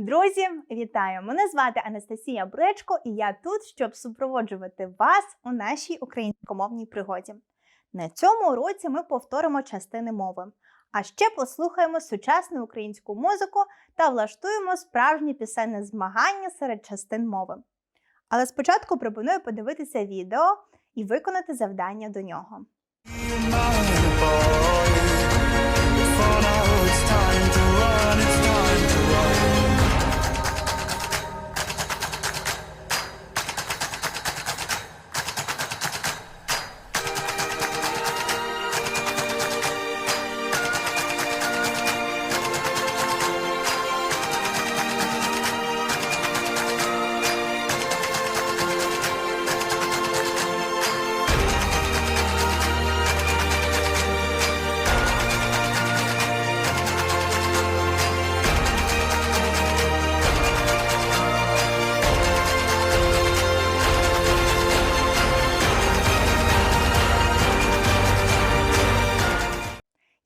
Друзі, вітаю! Мене звати Анастасія Бречко, і я тут, щоб супроводжувати вас у нашій українськомовній пригоді. На цьому уроці ми повторимо частини мови, а ще послухаємо сучасну українську музику та влаштуємо справжнє пісенне змагання серед частин мови. Але спочатку пропоную подивитися відео і виконати завдання до нього.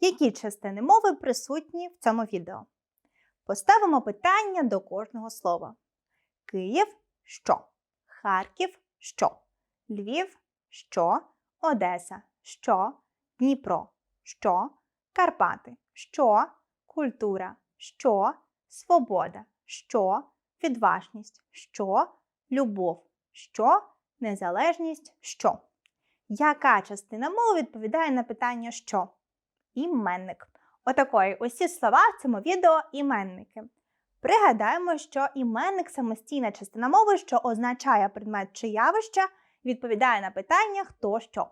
Які частини мови присутні в цьому відео? Поставимо питання до кожного слова. Київ що? Харків що? Львів що? Одеса що? Дніпро що? Карпати що? Культура що? Свобода що? Відважність що? Любов що? Незалежність що? Яка частина мови відповідає на питання що? Іменник. Отакої усі слова в цьому відео іменники. Пригадаємо, що іменник самостійна частина мови, що означає предмет чи явище, відповідає на питання хто що.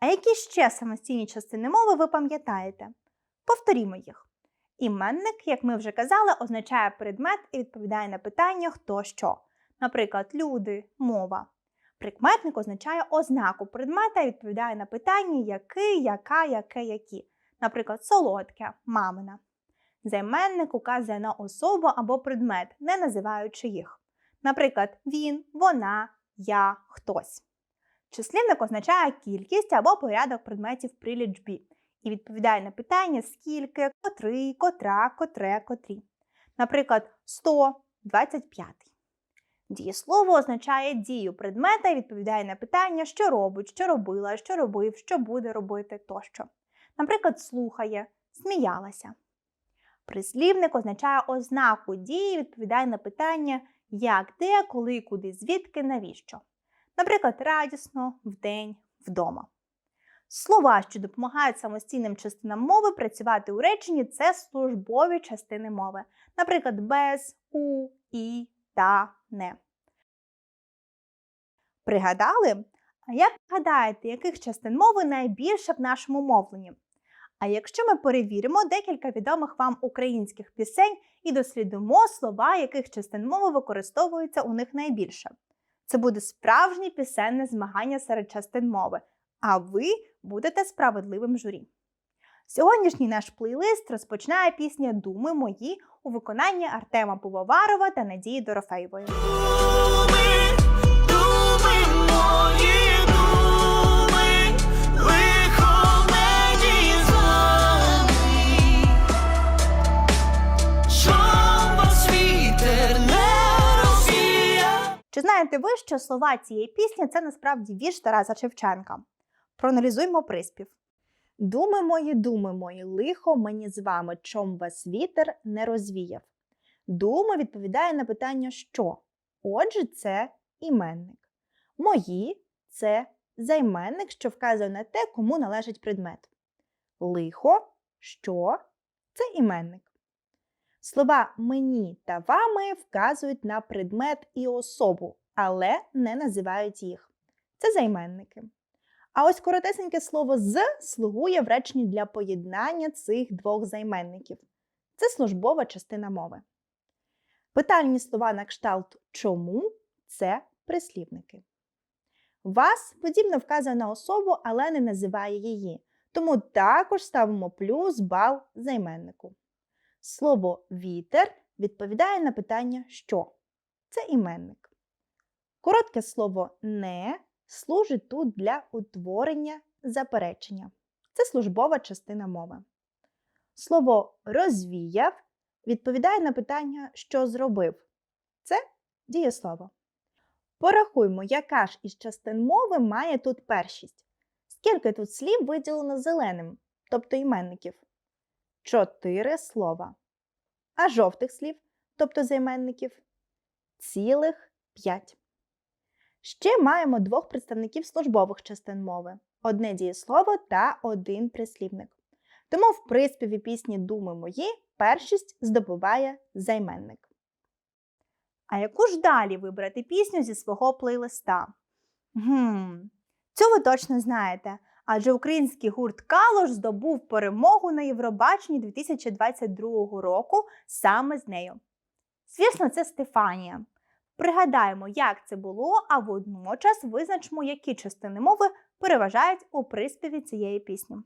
А які ще самостійні частини мови ви пам'ятаєте? Повторімо їх. Іменник, як ми вже казали, означає предмет і відповідає на питання хто що. Наприклад, люди, мова. Прикметник означає ознаку предмета і відповідає на питання який, яка, яке, які. Наприклад, солодке, мамина. Займенник указує на особу або предмет, не називаючи їх. Наприклад, він, вона, я, хтось. Числівник означає кількість або порядок предметів при лічбі і відповідає на питання скільки, котрий, котра, котре, котрі. Наприклад, 100, 25. Дієслово означає дію предмета і відповідає на питання, що робить, що робила, що робив, що буде робити тощо. Наприклад, слухає, сміялася. Прислівник означає ознаку дії відповідає на питання як, де, коли, куди, звідки, навіщо. Наприклад, радісно, вдень, вдома. Слова, що допомагають самостійним частинам мови працювати у реченні, це службові частини мови. Наприклад, без, у, і, та, не. Пригадали? А як гадаєте, яких частин мови найбільше в нашому мовленні? А якщо ми перевіримо декілька відомих вам українських пісень і дослідимо слова, яких частин мови використовуються у них найбільше? Це буде справжнє пісенне змагання серед частин мови, а ви будете справедливим журі. Сьогоднішній наш плейлист розпочинає пісня Думи мої у виконанні Артема Пивоварова та Надії Дорофеєвої. Знаєте ви, що слова цієї пісні це насправді вірш Тараса Шевченка? Проаналізуймо приспів. Думи мої, думи мої, лихо мені з вами, чом вас вітер не розвіяв. Думи відповідає на питання що? Отже, це іменник. Мої це займенник, що вказує на те, кому належить предмет. Лихо, що це іменник. Слова мені та вами вказують на предмет і особу, але не називають їх. Це займенники. А ось коротесеньке слово з слугує в реченні для поєднання цих двох займенників. Це службова частина мови. Питальні слова на кшталт чому це прислівники. Вас подібно вказує на особу, але не називає її. Тому також ставимо плюс бал займеннику. Слово вітер відповідає на питання що. Це іменник. Коротке слово не служить тут для утворення заперечення. Це службова частина мови. Слово розвіяв відповідає на питання, що зробив. Це дієслово. Порахуймо, яка ж із частин мови має тут першість. Скільки тут слів виділено зеленим, тобто іменників? Чотири слова. А жовтих слів, тобто займенників, цілих п'ять. Ще маємо двох представників службових частин мови: одне дієслово та один прислівник. Тому в приспіві пісні Думи мої першість здобуває займенник. А яку ж далі вибрати пісню зі свого плейлиста? Гм, цю ви точно знаєте, адже український гурт Калош здобув перемогу на Євробаченні 2022 року саме з нею. Звісно, це Стефанія. Пригадаємо, як це було, а водночас визначимо, які частини мови переважають у приспіві цієї пісні.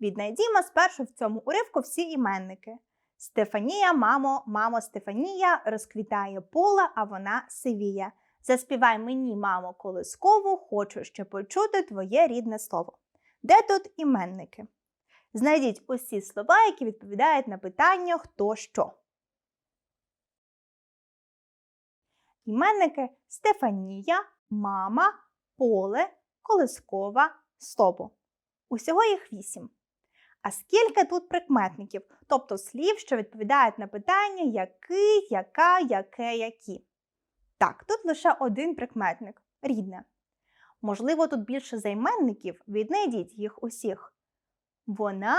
Віднайдімо спершу в цьому уривку всі іменники. Стефанія, мамо, мамо, Стефанія розквітає поле, а вона сивіє. Заспівай мені, мамо, колискову, хочу ще почути твоє рідне слово. Де тут іменники? Знайдіть усі слова, які відповідають на питання хто що. Іменники Стефанія, мама, поле, колискова, слово. Усього їх вісім. А скільки тут прикметників, тобто слів, що відповідають на питання який, яка, яке, які? Так, тут лише один прикметник рідне. Можливо, тут більше займенників, віднайдіть їх усіх. Вона,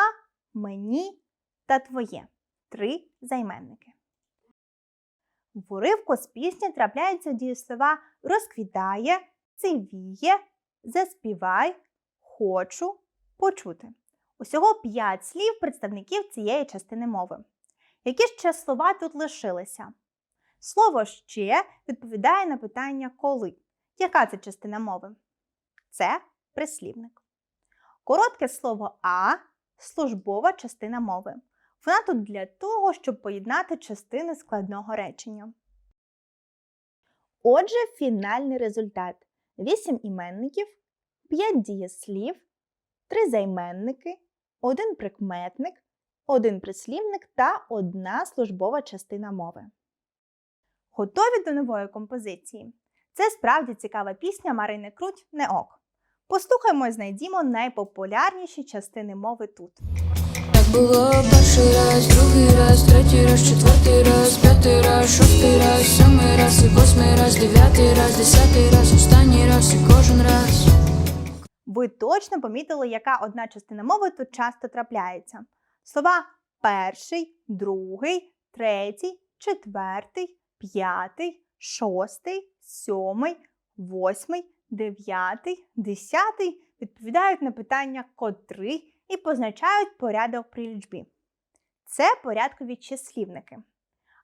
мені та твоє три займенники. В уривку з пісні трапляються дієслова розквітає, цивіє, заспівай, хочу, почути. Усього п'ять слів представників цієї частини мови. Які ще слова тут лишилися? Слово ще відповідає на питання коли. Яка це частина мови? Це прислівник. Коротке слово а службова частина мови. Вона тут для того, щоб поєднати частини складного речення. Отже, фінальний результат: 8 іменників, 5 дієслів, 3 займенники, 1 прикметник, 1 прислівник та 1 службова частина мови. Готові до нової композиції? Це справді цікава пісня Марини Круть не ок. Послухаймо і знайдімо найпопулярніші частини мови тут. Так було перший раз, другий раз, третій раз, четвертий раз, п'ятий раз, шостий раз, сьомий раз, і восьмий раз, дев'ятий раз, десятий раз, останній раз і кожен раз. Ви точно помітили, яка одна частина мови тут часто трапляється. Слова перший, другий, третій, четвертий, п'ятий, шостий, сьомий, восьмий, дев'ятий, десятий відповідають на питання котрий і позначають порядок при лічбі. Це порядкові числівники.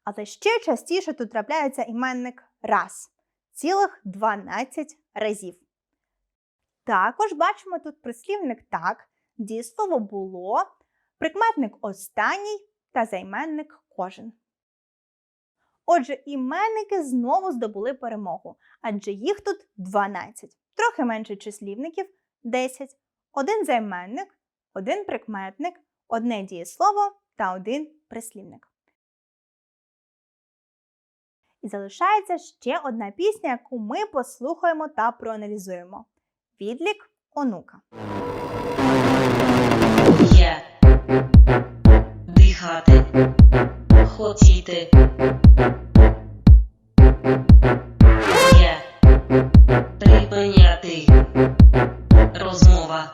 Але ще частіше тут трапляється іменник раз цілих 12 разів. Також бачимо тут прислівник так, дієслово було, прикметник останній та займенник кожен. Отже, іменники знову здобули перемогу, адже їх тут 12, трохи менше числівників 10, один займенник, один прикметник, одне дієслово та один прислівник. І залишається ще одна пісня, яку ми послухаємо та проаналізуємо. Відлік онука. Я дихати, хотіти. Я припиняти. Розмова.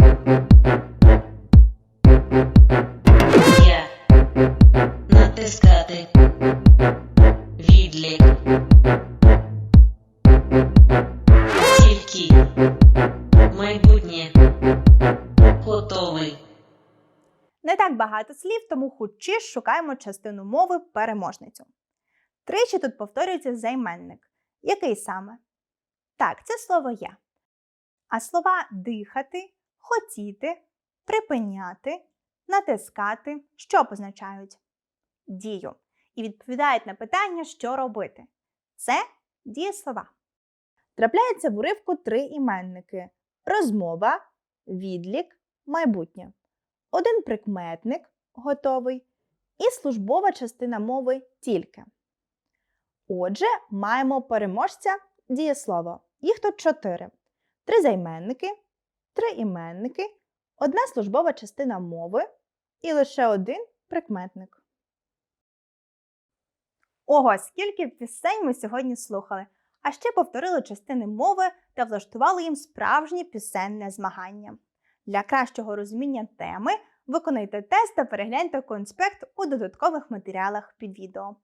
Я натискати. Відлік. Тільки багато слів, тому хутчі шукаємо частину мови переможницю. Тричі тут повторюється займенник. Який саме? Так, це слово я. А слова дихати, хотіти, припиняти, натискати, що позначають дію і відповідають на питання, що робити. Це дієслова. Трапляється в уривку три іменники: розмова, відлік, майбутнє. Один прикметник готовий і службова частина мови тільки. Отже, маємо переможця дієслово. Їх тут чотири: три займенники, три іменники, одна службова частина мови і лише один прикметник. Ого, скільки пісень ми сьогодні слухали! А ще повторили частини мови та влаштували їм справжнє пісенне змагання. Для кращого розуміння теми виконайте тест та перегляньте конспект у додаткових матеріалах під відео.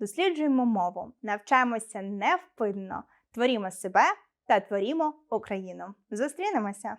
Досліджуємо мову, навчаємося невпинно, творімо себе та творімо Україну. Зустрінемося!